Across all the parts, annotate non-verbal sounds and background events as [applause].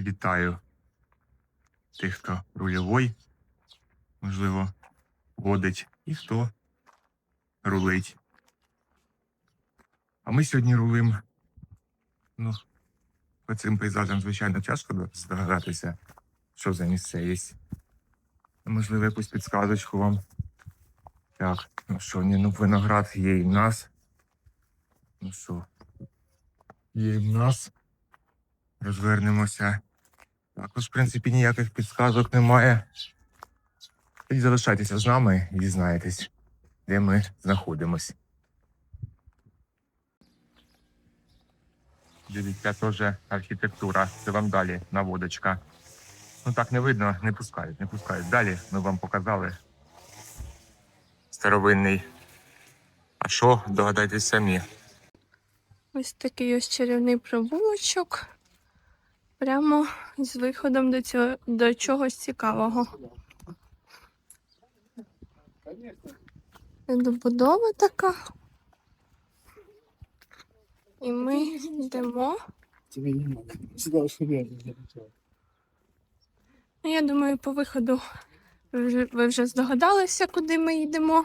Вітаю тих, хто рульовий, можливо, водить, і хто рулить. А ми сьогодні рулим. Ну, по цим пейзажам, звичайно, тяжко здогадатися, що за місцевість. Можливо, якусь підсказочку вам. Так, ну що, ні, ну виноград є і в нас. Ну що, є і в нас. Розвернемося. Також, в принципі, ніяких підсказок немає. Тоді залишайтеся з нами і дізнаєтесь, де ми знаходимось. Дивіться, теж архітектура. Це вам далі наводочка. Ну так не видно, не пускають, не пускають. Далі ми вам показали старовинний. А що, догадайтесь самі. Ось такий ось чарівний провулочок. Прямо з виходом до цього до чогось цікавого. Добудова така. І ми йдемо. Ну, я думаю, по виходу ви вже, здогадалися, куди ми йдемо.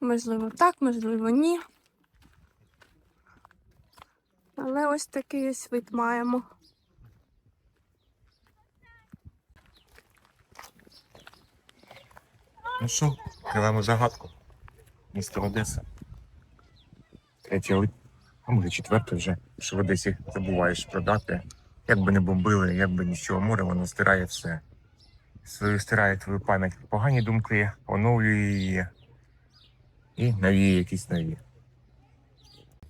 Можливо, так, можливо, ні. Але ось такий вид маємо. Ну що, відкриваємо загадку. Місто Одеса. Третє, а може четверте вже, що в Одесі забуваєш про дати. Як би не бомбили, як би нічого, море, воно стирає все. Свою стирає твою пам'ять. Погані думки, оновлює її. І навіє якісь нові.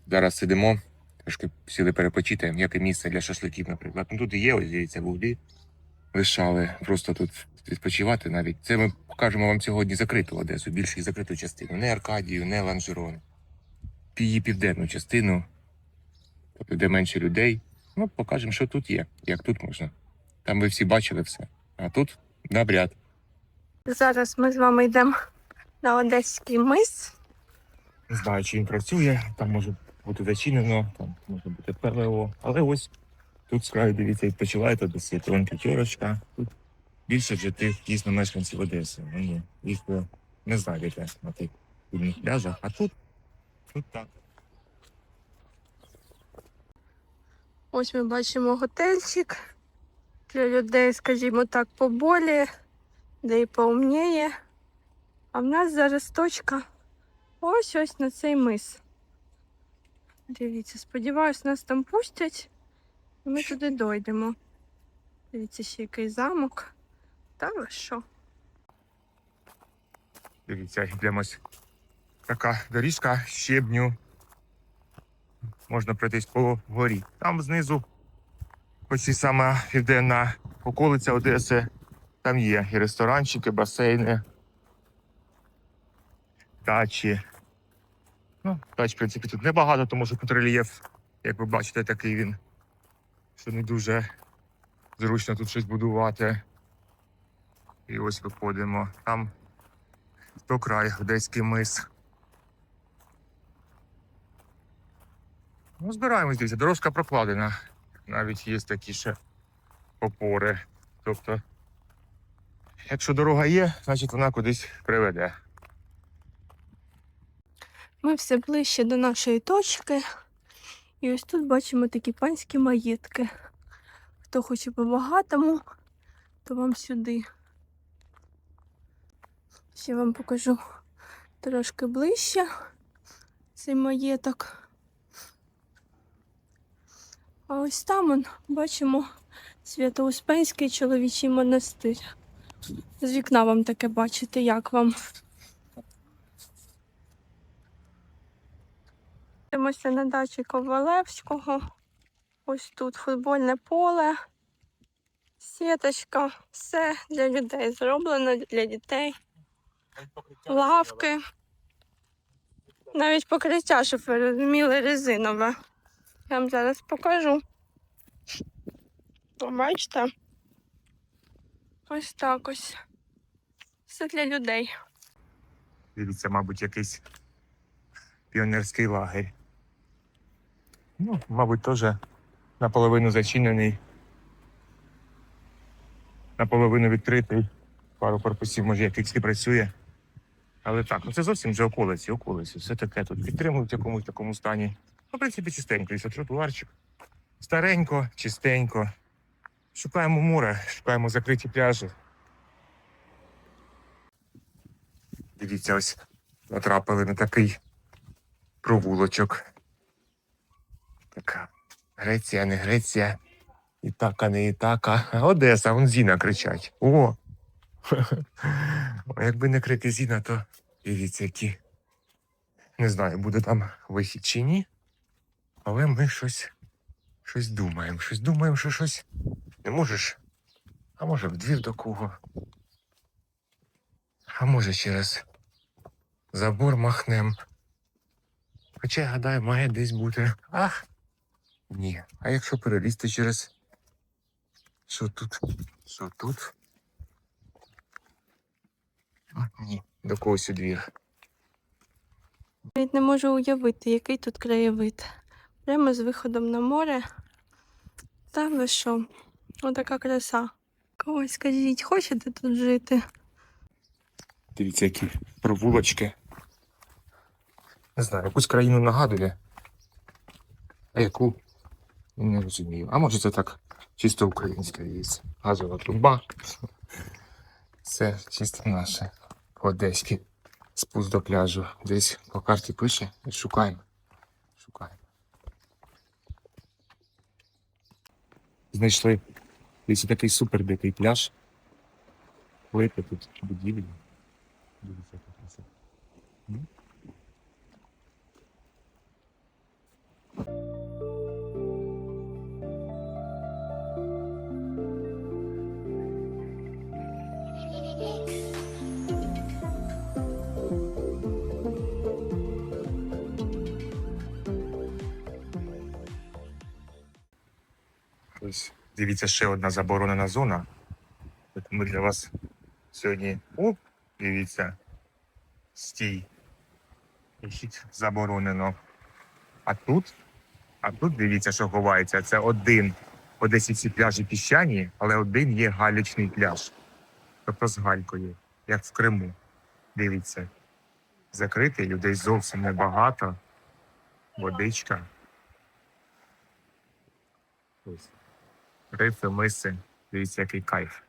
Зараз сидимо, трошки сіли перепочити, яке місце для шашликів, наприклад. Ну тут є, ось дивіться, вуглі лишали. Просто тут відпочивати навіть. Це ми покажемо вам сьогодні закриту Одесу, більш їх закриту частину. Не Аркадію, не Ланжерон. Її південну частину, тобто де менше людей. Ну, покажемо, що тут є, як тут можна. Там ви всі бачили все. А тут набряд. Зараз ми з вами йдемо на Одеський мис. Не знаю, чи він працює, там може бути зачинено, там може бути ПЛО. Але ось тут з краю, дивіться, відпочиваєте Одесі, вон п'ятерочка. Тут більше вже тих дійсно мешканців Одеси. Ну, ні, їх ви не знайдете на тих вільних пляжах. А тут, тут так. Ось ми бачимо готельчик для людей, скажімо так, поболі, де і поумніє. А в нас зараз точка ось ось на цей мис. Дивіться, сподіваюсь, нас там пустять, і ми туди дойдемо. Дивіться, ще який замок. Та ви що? Дивіться, йдемось. Така доріжка щебню. Можна пройтись по горі. Там знизу, ось і сама південна околиця Одеси. Там є і ресторанчики, басейни, дачі. Ну, дач, в принципі, тут небагато, тому що тут рельєф, як ви бачите, такий він, що не дуже зручно тут щось будувати. І ось виходимо. Там то край, Одеський мис. Ну, збираємось, дивіться, дорожка прокладена. Навіть є такі ще опори. Тобто, якщо дорога є, значить вона кудись приведе. Ми все ближче до нашої точки. І ось тут бачимо такі панські маєтки. Хто хоче по-багатому, то вам сюди. Ще вам покажу трошки ближче цей маєток. А ось там он, бачимо Свято-Успенський чоловічий монастир. З вікна вам таке бачите, як вам. Дивимося на дачі Ковалевського. Ось тут футбольне поле, сіточка, все для людей зроблено, для дітей, лавки. Навіть покриття, щоб ви розуміли, резинове. Я вам зараз покажу. О, Бачите? Ось так ось. Все для людей. Дивіться, мабуть, якийсь піонерський лагерь. Ну, мабуть, теж наполовину зачинений. наполовину відкритий. Пару корпусів, може, якихось і працює. Але так, ну це зовсім вже околиці, околиці. Все таке тут підтримують в якомусь такому стані. Ну, в принципі, чистенько. І тротуарчик. Старенько, чистенько. Шукаємо море, шукаємо закриті пляжі. Дивіться, ось натрапили на такий провулочок. Така Греція, не Греція. Ітака, не Ітака. Одеса, вон Зіна кричать. О! [laughs] Якби не крики Зіна, то дивіться, які. Не знаю, буде там вихід чи ні. Але ми щось, щось думаємо. Щось думаємо, що щось не можеш. А може в двір до кого. А може через забор махнем. Хоча, я гадаю, має десь бути. Ах! Ні. А якщо перелізти через. Що тут? Що тут? А, ні, до когось у двір. Навіть не можу уявити, який тут краєвид. Прямо з виходом на море. Та ви що? Отака краса. Когось скажіть, хочете тут жити? Дивіться, які провулочки. Не знаю, якусь країну нагадує. А яку? Не розумію. А може це так чисто українська є. Газова труба. Це чисто наше. Одеський спуск до пляжу. Десь по карті пише. Шукаємо. Шукаємо. Знайшли. Десь такий супер дикий пляж. Липи тут будівлі. Дивіться, Ось дивіться ще одна заборонена зона. Ми для вас сьогодні. О, дивіться. Стій. Пишіть заборонено. А тут, а тут дивіться, що ховається. Це один. Одесі всі пляжі піщані, але один є галічний пляж. Тобто з галькою, як в Криму. Дивіться. Закритий, людей зовсім небагато. Водичка. Ось. Рифи, миси. Дивіться, який кайф.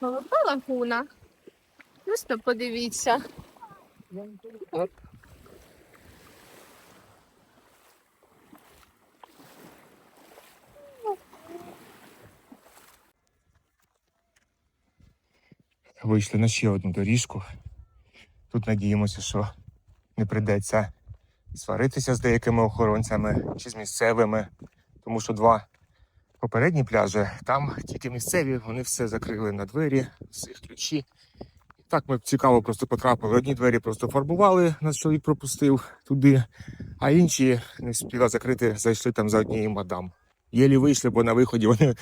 Голуба лагуна. Просто подивіться. Вийшли на ще одну доріжку. Тут надіємося, що не прийдеться сваритися з деякими охоронцями чи з місцевими, тому що два попередні пляжі, там тільки місцеві, вони все закрили на двері, всіх ключі. І так ми цікаво просто потрапили. Одні двері просто фарбували, нас чоловік пропустив туди, а інші не встигла закрити, зайшли там за однією мадам. Єлі вийшли, бо на виході вони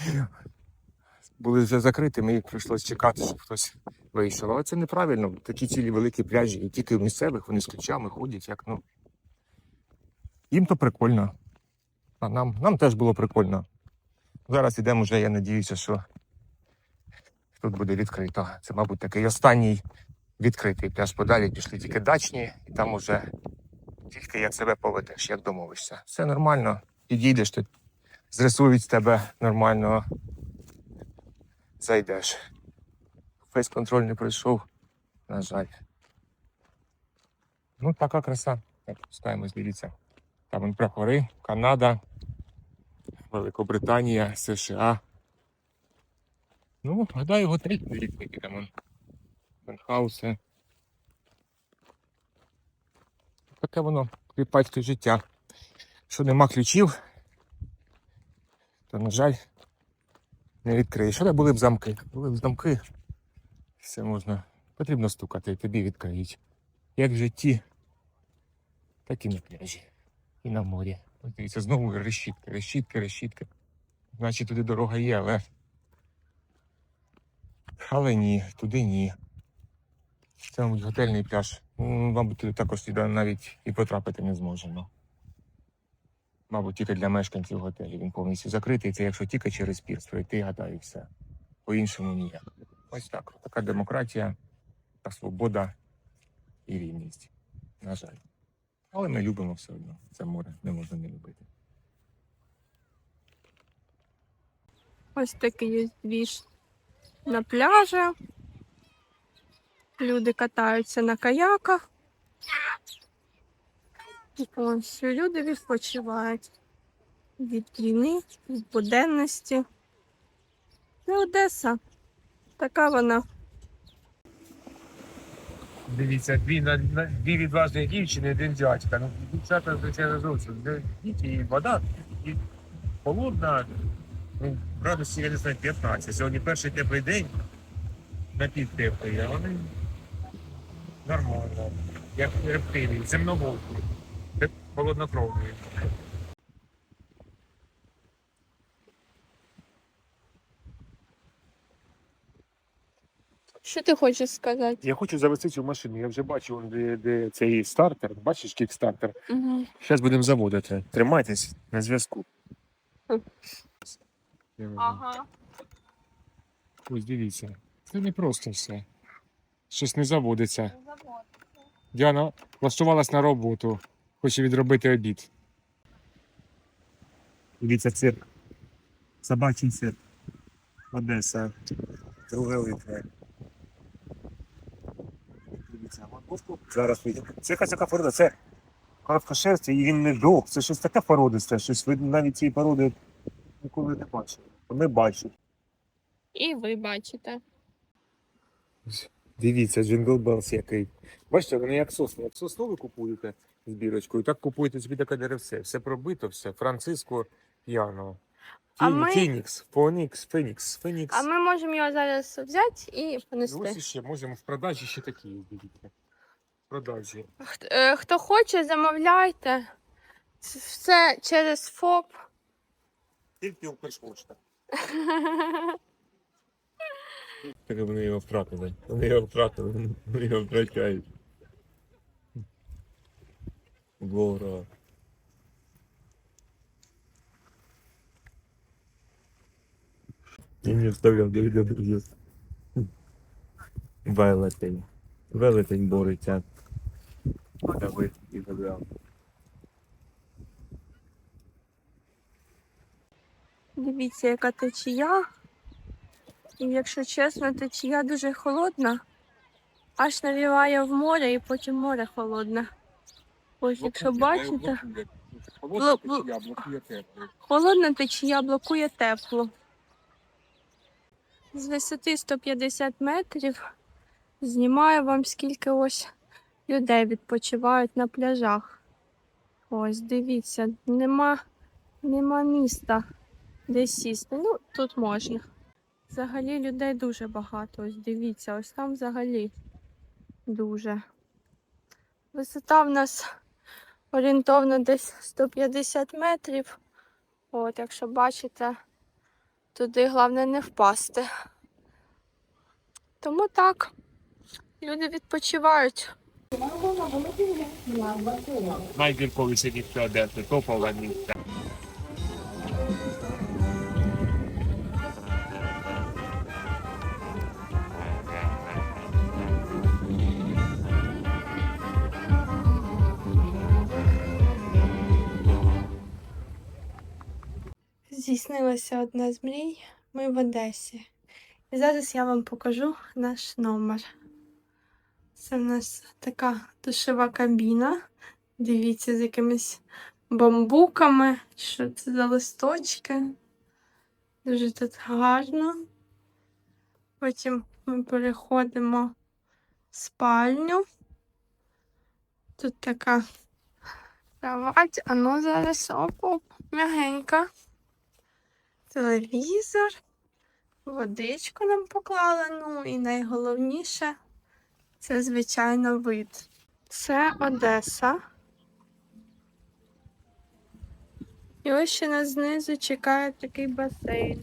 були вже закритими, і прийшлось чекати, щоб хтось вийшов. Але це неправильно. Такі цілі великі пляжі, і тільки в місцевих вони з ключами ходять, як ну. Їм то прикольно. А нам, нам теж було прикольно. Зараз ідемо вже, я надіюся, що тут буде відкрито. Це, мабуть, такий останній відкритий пляж подалі. Пішли тільки дачні, і там уже тільки як себе поведеш, як домовишся. Все нормально, підійдеш, ти зрисують з тебе нормально. Зайдеш. Фейс-контроль не пройшов, на жаль. Ну, така краса. Так, пускаємось, дивіться. Там вон прапори, Канада, Великобританія, США. Ну, гадаю, готель дивіться, там. Пентхауси. Таке воно кріпацьке життя. Що нема ключів, то, на жаль, не відкриєш. Але були б замки. Були б замки. Все можна. Потрібно стукати, і тобі відкриють. Як в житті, так і на пляжі, і на морі. Дивіться, знову решітки, решітки, решітки. Значить, туди дорога є, але. Але ні, туди ні. Це, мабуть, готельний пляж. М, Мабуть, туди також туди навіть і потрапити не зможемо. мабуть, тільки для мешканців готелю. Він повністю закритий. Це якщо тільки через пірс пройти, гадаю, все. По-іншому ніяк. Ось так. Така демократія, та свобода і рівність. На жаль. Але ми любимо все одно. Це море не можна не любити. Ось такий двіж на пляжі. Люди катаються на каяках. Ось люди відпочивають від війни, від буденності. Це Одеса. Така вона. Дивіться, дві, дві відважні дівчини, один дядька. Ну, дівчата, звичайно, зовсім. І вода і холодна, ну, градусів, я не знаю, 15. Сьогодні перший теплий день на теплий, а вони нормально, як рептилії, земноводні, холоднокровні. Що ти хочеш сказати? Я хочу завести цю машину. Я вже бачу, де, де цей стартер. Бачиш, кікстартер. Угу. Зараз будемо заводити. Тримайтесь на зв'язку. Ага. Ось дивіться. Це не просто все. Щось не заводиться. Діана влаштувалась на роботу, хоче відробити обід. Дивіться, цирк. Собачий цирк. Одеса. Друге литве. Дивіться. Зараз вийде. Це якась така порода. Це короткошерстя, і він не дог. Це щось таке породисте, щось ви навіть цієї породи ніколи не бачили. Ми бачимо. І ви бачите. Дивіться, Jingle Bells який. Бачите, вони як сосни. Як сосну ви купуєте з бірочкою, так купуєте собі таке деревце. Все пробито, все. Франциско п'яно. А Фін- ми- Фінікс, Фонікс, Фенікс, Фенікс. А ми можемо його зараз взяти і І ось понести. ще можемо в продажі ще такі, дивіться. Продажі. Е, Хто хоче, замовляйте. Все через ФОП. Тільки Укрпошта. [laughs] Так вони його втратили. Вони його втратили, вони його втрачають. Гора. Я не вставляв, де відео друзі. Велетень. Велетень бореться. Давид і забрав. Дивіться, яка течія. І якщо чесно, течія дуже холодна, аж навіває в море і потім море холодне. Ось якщо бачите, Бло- бло- холодна течія блокує тепло. З висоти 150 метрів знімаю вам скільки ось людей відпочивають на пляжах. Ось, дивіться, нема, нема міста де сісти. Ну, тут можна. Взагалі людей дуже багато. Ось дивіться, ось там взагалі дуже. Висота в нас орієнтовно десь 150 метрів. От, якщо бачите, туди головне не впасти. Тому так, люди відпочивають. Найбірковіше місце Одеси, топове місце. Здійснилася одна з мрій. Ми в Одесі. І зараз я вам покажу наш номер. Це в нас така душова кабіна. Дивіться, з якимись бамбуками. Що це за листочки? Дуже тут гарно. Потім ми переходимо в спальню. Тут така кровать, а ну зараз оп-оп, м'ягенька телевізор, водичку нам поклали. Ну і найголовніше це, звичайно, вид. Це Одеса. І ось ще нас знизу чекає такий басейн.